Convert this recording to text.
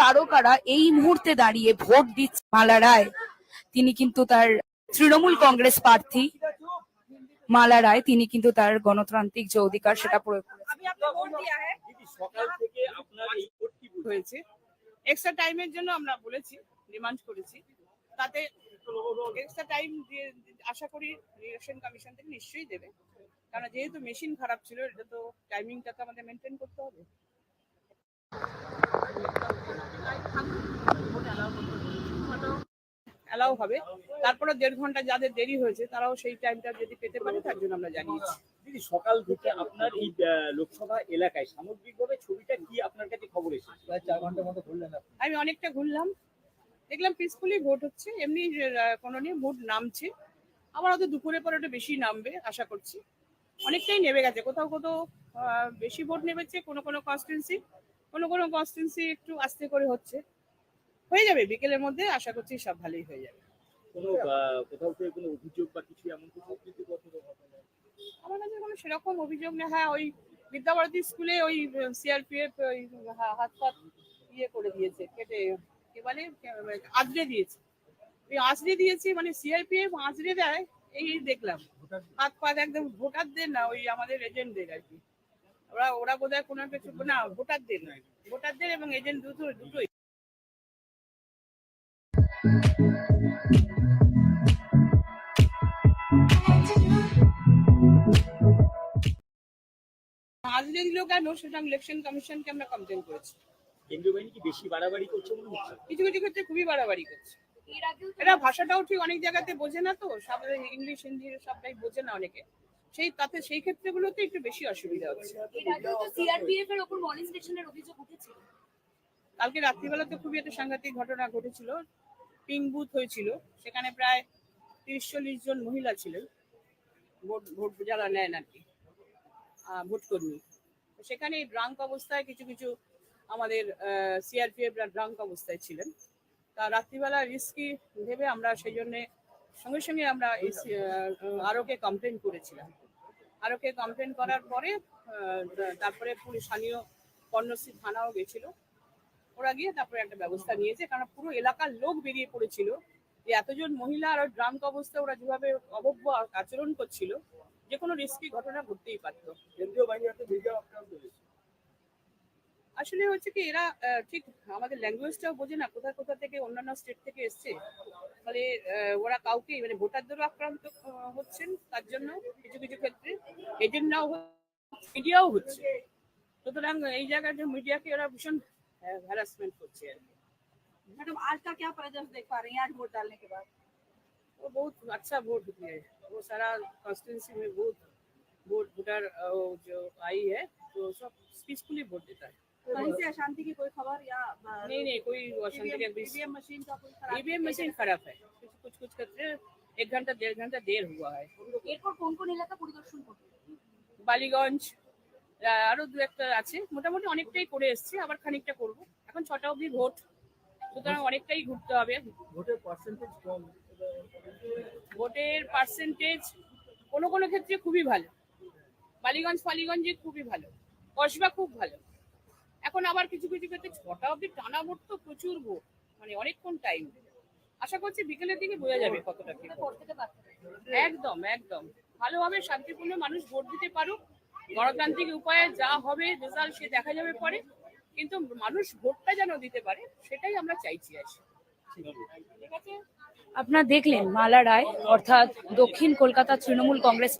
তারকারা এই মুহূর্তে দাঁড়িয়ে ভোট দিচ্ছে মালা রায়। তিনি কিন্তু তার তৃণমূল কংগ্রেস প্রার্থী মালা রায়। তিনি কিন্তু তার গণতান্ত্রিক যে অধিকার সেটা প্রয়োগ হ্যাঁ? হয়েছে। এক্সট্রা টাইমের জন্য আমরা বলেছি ডিমান্ড করেছি। তাতে এক্সট্রা টাইম আশা করি ইলেকশন কমিশন থেকে নিশ্চয়ই দেবে। কারণ যেহেতু মেশিন খারাপ ছিল এটা তো টাইমিংটা তো আমাদের মেনটেন করতে হবে। অ্যালাউ হবে। তারপরে দেড় ঘণ্টা যাদের দেরি হয়েছে তারাও সেই টাইমটা যদি পেতে পারে তার জন্য আমরা জানিয়েছি। সকাল থেকে আপনার এই লোকসভা এলাকায় সামগ্রিকভাবে ছবিটা কি আপনার কাছে খবর এসেছে? চার ঘণ্টার মতো ঘুরলেন আমি অনেকটা ঘুরলাম। দেখলাম পিসফুলি ভোট হচ্ছে। এমনি কোনো নিয়ে ভোট নামছে। আবার হয়তো দুপুরে পরে একটু বেশি নামবে আশা করছি। অনেকটাই নেমে গেছে। কোথাও কোথাও আহ, বেশি ভোট নেমেছে কোনো কোনো কনস্টিটুয়েন্সি কোনো কোনো কনস্টিটুয়েন্সি একটু আস্তে করে হচ্ছে। হয়ে যাবে বিকেলের মধ্যে আশা করছি সব ভালোই হয়ে যাবে। কোনো কোথাও থেকে কোনো অভিযোগ বা কিছু এমন কিছু আমার কাছে কোনো সেরকম অভিযোগ নেই। হ্যাঁ ওই বিদ্যাভারতী স্কুলে ওই সিআরপিএফ ওই হাত পাত ইয়ে করে দিয়েছে কেটে কি বলে আজরে দিয়েছে। ওই আজরে দিয়েছে মানে সিআরপিএফ আজরে দেয় এই দেখলাম। হাত পাত একদম ভোটারদের না ওই আমাদের এজেন্টদের আর কি। ওরা ওরা বোধহয় কোনো কিছু না ভোটারদের নয় ভোটারদের এবং এজেন্ট দুটো দুটোই। আজরে দিল কেন সেটা ইলেকশন কমিশনকে আমরা কমপ্লেন করেছি। কেন্দ্রীয় বাহিনী কি বেশি বাড়াবাড়ি করছে মনে হচ্ছে? কিছু কিছু ক্ষেত্রে খুবই বাড়াবাড়ি করছে। এরা ভাষাটাও ঠিক অনেক জায়গাতে বোঝে না তো সব ইংলিশ হিন্দি সবটাই বোঝে না অনেকে। সেই তাতে সেই ক্ষেত্রগুলোতে একটু বেশি অসুবিধা হচ্ছে। এর আগেও তো সিআরপিএফ এর উপর মনিস্টেশনের অভিযোগ উঠেছিল। কালকে রাত্রিবেলাতে খুবই একটা সাংঘাতিক ঘটনা ঘটেছিল। পিং বুথ হয়েছিল, সেখানে প্রায় তিরিশ চল্লিশ জন মহিলা ছিলেন। ভোট ভোট যারা নেন আর কি ভোট কর্মী সেখানে ড্রাঙ্ক অবস্থায় কিছু কিছু আমাদের সিআরপিএফ ড্রাঙ্ক অবস্থায় ছিলেন। তা রাত্রিবেলা রিস্কি ভেবে আমরা সেই জন্যে সঙ্গে সঙ্গে আমরা আরোকে কমপ্লেন করেছিলাম। আরোকে কমপ্লেন করার পরে তারপরে পুলিশ স্থানীয় কর্ণশ্রী থানাও গেছিল। ওরা গিয়ে তারপরে একটা ব্যবস্থা নিয়েছে কারণ পুরো এলাকার লোক বেরিয়ে পড়েছিল। যে এতজন মহিলা আর ড্রাঙ্ক অবস্থায় ওরা যেভাবে অভব্য আচরণ করছিল যে কোনো রিস্কি ঘটনা ঘটতেই পারতো। কেন্দ্রীয় বাহিনী আক্রান্ত আসলে হচ্ছে কি এরা ঠিক আমাদের ল্যাঙ্গুয়েজটাও বোঝে না কোথা কোথা থেকে অন্যান্য স্টেট থেকে এসছে। ফলে ওরা কাউকে মানে ভোটারদেরও আক্রান্ত হচ্ছেন তার জন্য কিছু কিছু ক্ষেত্রে। এজেন্টরাও মিডিয়াও হচ্ছে। সুতরাং এই জায়গাটা মিডিয়াকে ওরা ভীষণ हेरासमेंट को चेयर मैडम आज का क्या प्रेजेंस देख पा रही हैं? आज वोट डालने के बाद। वो बहुत अच्छा वोट है। वो सारा कॉन्स्टिट्यूंसी में बहुत वोट वोटर जो आई है तो सब पीसफुली वोट देता है। तो कहीं से अशांति की कोई खबर या नहीं नहीं कोई अशांति ईवीएम मशीन का कोई ईवीएम मशीन खराब है। कुछ कुछ कुछ करते एक घंटा डेढ़ घंटा देर हुआ है। एयरपोर्ट कौन कौन इलाका परिदर्शन बालीगंज আরও দু একটা আছে। মোটামুটি অনেকটাই করে এসছে আবার খানিকটা করব। এখন ছটা অবধি ভোট। সুতরাং অনেকটাই ঘুরতে হবে। ভোটের পার্সেন্টেজ কম। ভোটের পার্সেন্টেজ কোনো কোনো ক্ষেত্রে খুবই ভালো। বালিগঞ্জ ফালিগঞ্জে খুবই ভালো। কসবা খুব ভালো। এখন আবার কিছু কিছু ক্ষেত্রে ছটা অবধি টানা ভোট তো প্রচুর ভোট। মানে অনেকক্ষণ টাইম আশা করছি বিকেলের দিকে বোঝা যাবে কতটা কি একদম একদম। ভালোভাবে শান্তিপূর্ণ মানুষ ভোট দিতে পারুক। গণতান্ত্রিক উপায়ে যা হবে রেজাল্ট সে দেখা যাবে পরে। কিন্তু মানুষ ভোটটা যেন দিতে পারে, সেটাই আমরা চাইছি আছি আপনারা দেখলেন মালা রায়, অর্থাৎ দক্ষিণ কলকাতা তৃণমূল কংগ্রেস